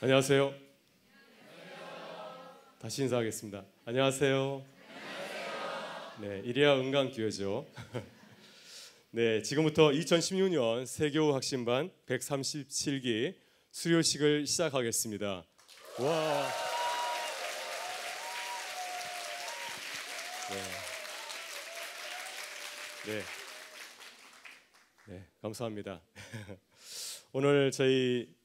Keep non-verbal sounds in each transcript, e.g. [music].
안녕하세요. 다시 인사하겠습니다. 안녕하세요. 네, 이리야 은강교회죠. [laughs] 네, 지금부터 2016년 세교 학신반 137기 수료식을 시작하겠습니다. 와. 네. 네. 네, 감사합니다. [laughs] 오늘 저희 어,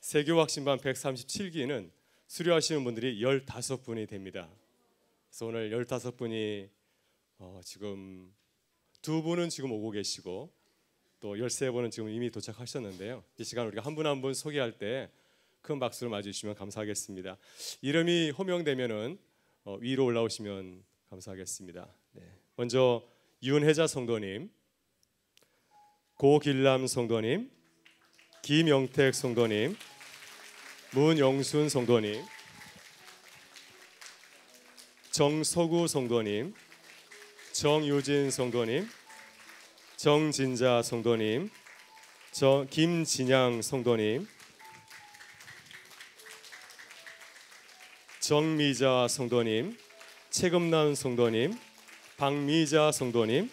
세교 학신반 137기는 수료하시는 분들이 15분이 됩니다. 그래서 오늘 15분이 어, 지금 두 분은 지금 오고 계시고 또 13분은 지금 이미 도착하셨는데요. 이 시간 우리가 한 분 한 분 소개할 때 큰 박수를 맞아 주시면 감사하겠습니다. 이름이 호명되면은 어, 위로 올라오시면 감사하겠습니다. 네. 먼저 윤혜자 성도님, 고길남 성도님, 김영택 성도님, 문영순 성도님, 정서구 성도님, 정유진 성도님, 정진자 성도님, 정 김진양 성도님, 정미자 성도님, 최금남 성도님, 박미자 성도님,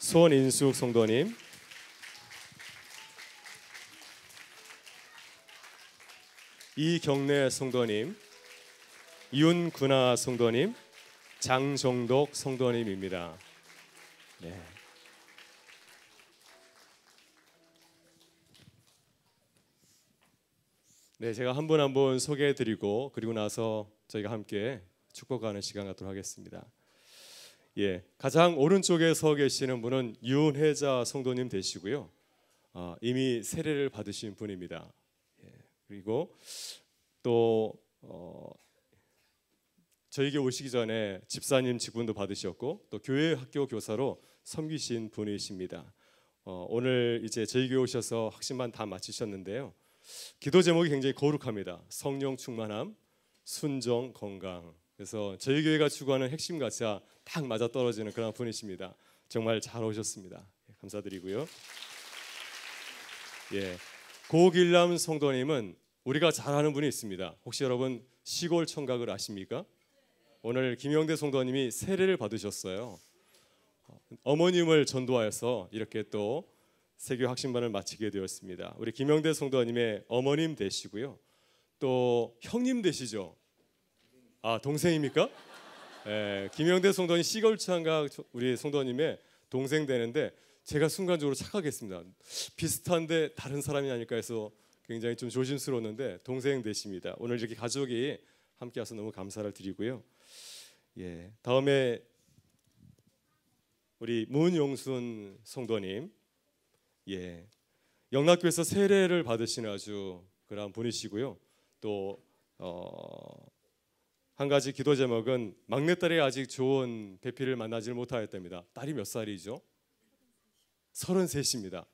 손인숙 성도님, 이경래 성도님, 윤구나 성도님, 장정독 성도님입니다. 네. 네, 제가 한 분 한 분 소개해 드리고 그리고 나서 저희가 함께 축복하는 시간 갖도록 하겠습니다. 예, 가장 오른쪽에 서 계시는 분은 윤혜자 성도님 되시고요. 아, 이미 세례를 받으신 분입니다. 예, 그리고 또 어, 저에게 오시기 전에 집사님 직분도 받으셨고 또 교회 학교 교사로 섬기신 분이십니다. 어, 오늘 이제 저희 교회 오셔서 학신반 다 마치셨는데요. 기도 제목이 굉장히 거룩합니다. 성령 충만함, 순종, 건강. 그래서 저희 교회가 추구하는 핵심 가치와 딱 맞아 떨어지는 그런 분이십니다. 정말 잘 오셨습니다. 예, 감사드리고요. 예, 고길남 성도님은 우리가 잘 아는 분이 있습니다. 혹시 여러분 시골 청각을 아십니까? 오늘 김영대 성도님이 세례를 받으셨어요. 어머님을 전도하여서 이렇게 또 세교 학신반을 마치게 되었습니다. 우리 김영대 성도님의 어머님 되시고요. 또 형님 되시죠? 아 동생입니까? 예, 김영대 성도님 시골창각 우리 성도님의 동생 되는데 제가 순간적으로 착각했습니다. 비슷한데 다른 사람이 아닐까 해서 굉장히 좀 조심스러웠는데 동생 되십니다. 오늘 이렇게 가족이 함께 와서 너무 감사를 드리고요. 예, 다음에 우리 문용순 성도님, 예, 영락교에서 세례를 받으시는 아주 그런 분이시고요. 또 어, 한 가지 기도 제목은 막내딸이 아직 좋은 배필을 만나지를 못하였답니다. 딸이 몇 살이죠? 서른셋입니다.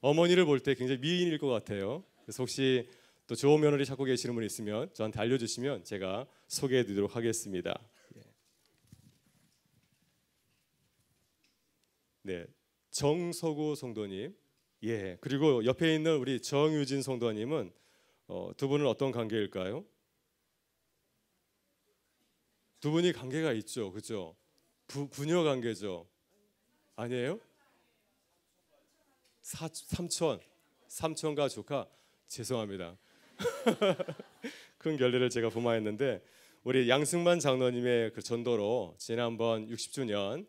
어머니를 볼 때 굉장히 미인일 것 같아요. 그래서 혹시 또 좋은 며느리 찾고 계시는 분 있으면 저한테 알려주시면 제가 소개해드리도록 하겠습니다. 예. 네, 정서구 성도님, 예, 그리고 옆에 있는 우리 정유진 성도님은 어, 두 분은 어떤 관계일까요? 두 분이 관계가 있죠, 그죠? 부녀 관계죠. 아니에요? 사, 삼촌, 삼촌과 조카 죄송합니다. [laughs] 큰 결례를 제가 범하였는데 우리 양승만 장로님의 그 전도로 지난번 60주년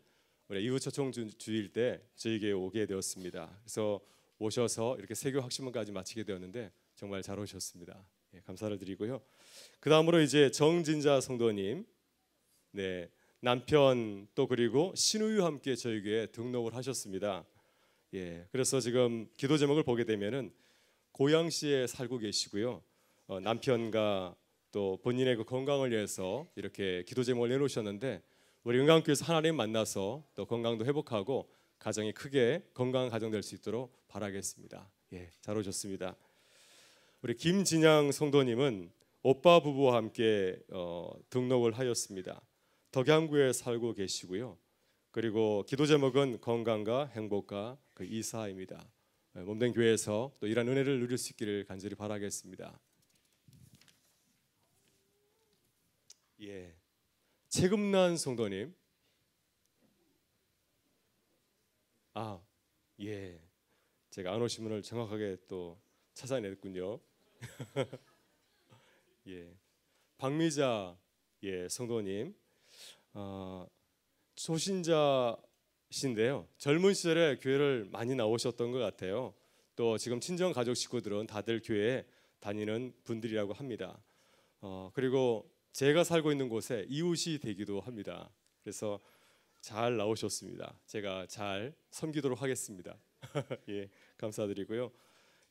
우리 이후 초청 주일 때 저에게 오게 되었습니다. 그래서 오셔서 이렇게 세교 학신문까지 마치게 되었는데 정말 잘 오셨습니다. 예, 감사를 드리고요. 그 다음으로 이제 정진자 성도님, 네 남편 또 그리고 신우유 함께 저에게 등록을 하셨습니다. 예, 그래서 지금 기도 제목을 보게 되면은 고양시에 살고 계시고요. 어, 남편과 또 본인의 그 건강을 위해서 이렇게 기도 제목을 내놓으셨는데 우리 은강교에서 하나님 만나서 또 건강도 회복하고 가정이 크게 건강한 가정 될 수 있도록 바라겠습니다. 예, 잘 오셨습니다. 우리 김진양 성도님은 오빠 부부와 함께 어, 등록을 하였습니다. 덕양구에 살고 계시고요. 그리고 기도 제목은 건강과 행복과 그 이사입니다. 네, 몸된 교회에서 또 이런 은혜를 누릴 수 있기를 간절히 바라겠습니다. 예, 최금난 성도님. 아, 예, 제가 안 오신 분을 정확하게 또 찾아냈군요. [laughs] 예, 박미자 예 성도님, 어, 소신자 신데요. 젊은 시절에 교회를 많이 나오셨던 것 같아요. 또 지금 친정 가족 식구들은 다들 교회에 다니는 분들이라고 합니다. 어, 그리고 제가 살고 있는 곳에 이웃이 되기도 합니다. 그래서 잘 나오셨습니다. 제가 잘 섬기도록 하겠습니다. [laughs] 예, 감사드리고요.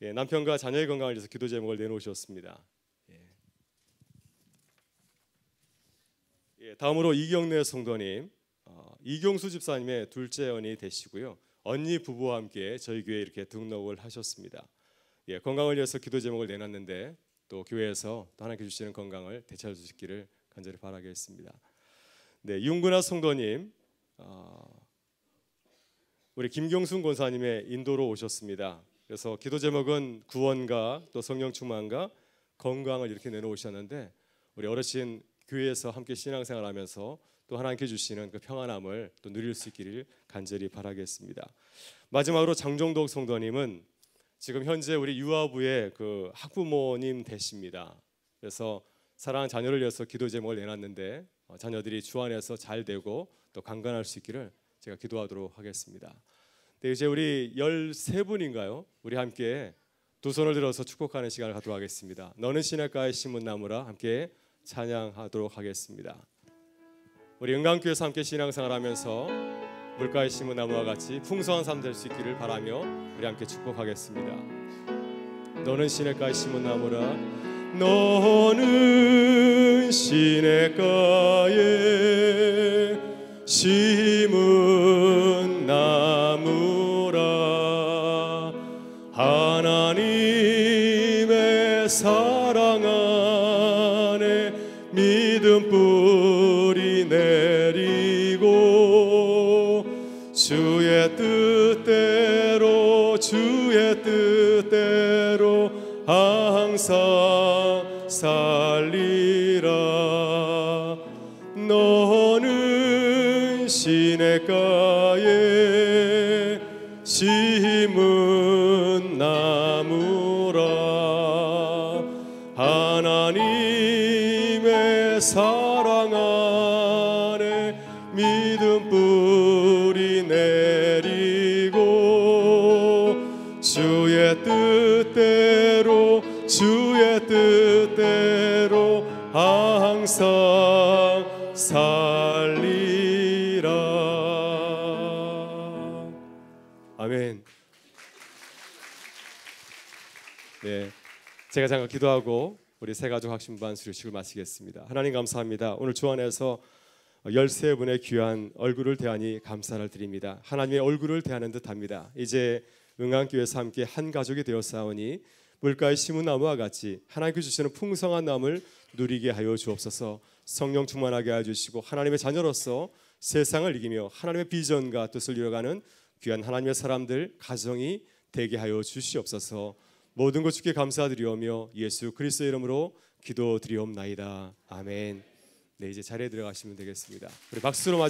예, 남편과 자녀의 건강을 위해서 기도 제목을 내놓으셨습니다. 예. 예, 다음으로 이경래 성도님, 어, 이경수 집사님의 둘째 언니 되시고요. 언니 부부와 함께 저희 교회에 이렇게 등록을 하셨습니다. 예, 건강을 위해서 기도 제목을 내놨는데 또 교회에서 또 하나님께 주시는 건강을 되찾아 주시기를 간절히 바라겠습니다. 네, 윤근아 성도님, 어, 우리 김경순 권사님의 인도로 오셨습니다. 그래서 기도 제목은 구원과 또 성령 충만과 건강을 이렇게 내놓으셨는데 우리 어르신 교회에서 함께 신앙생활하면서 또 하나님께 주시는 그 평안함을 또 누릴 수 있기를 간절히 바라겠습니다. 마지막으로 장정덕 성도님은 지금 현재 우리 유아부의 그 학부모님 되십니다. 그래서 사랑하는 자녀를 위해서 기도 제목을 내놨는데 어, 자녀들이 주 안에서 잘 되고 또 강건할 수 있기를 제가 기도하도록 하겠습니다. 네, 이제 우리 13분인가요? 우리 함께 두 손을 들어서 축복하는 시간을 갖도록 하겠습니다. 너는 시냇가에 심은 나무라 함께 찬양하도록 하겠습니다. 우리 은강교회에서 함께 신앙생활하면서 물가에 심은 나무와 같이 풍성한 삶 될 수 있기를 바라며 우리 함께 축복하겠습니다. 너는 시냇가에 심은 나무라 너는 시냇가에 심은 나무라 하나님의 사랑 항상 살리라. 너는 시냇가에 심은 나무라. 하나님의 사 항상 살리라. 아멘. 네 제가 잠깐 기도하고 우리 새 가족 학신반 수료식을 마치겠습니다. 하나님 감사합니다. 오늘 주 안에서 13분의 귀한 얼굴을 대하니 감사를 드립니다. 하나님의 얼굴을 대하는 듯합니다. 이제 응안교회에서 함께 한 가족이 되었사오니 물가에 심은 나무와 같이 하나님께 주시는 풍성한 나무를 누리게 하여 주옵소서. 성령 충만하게 하여 주시고 하나님의 자녀로서 세상을 이기며 하나님의 비전과 뜻을 이뤄가는 귀한 하나님의 사람들 가정이 되게 하여 주시옵소서. 모든 것 주께 감사드리오며 예수 그리스도의 이름으로 기도드리옵나이다. 아멘. 네 이제 자리에 들어가시면 되겠습니다. 우리 박수로 맞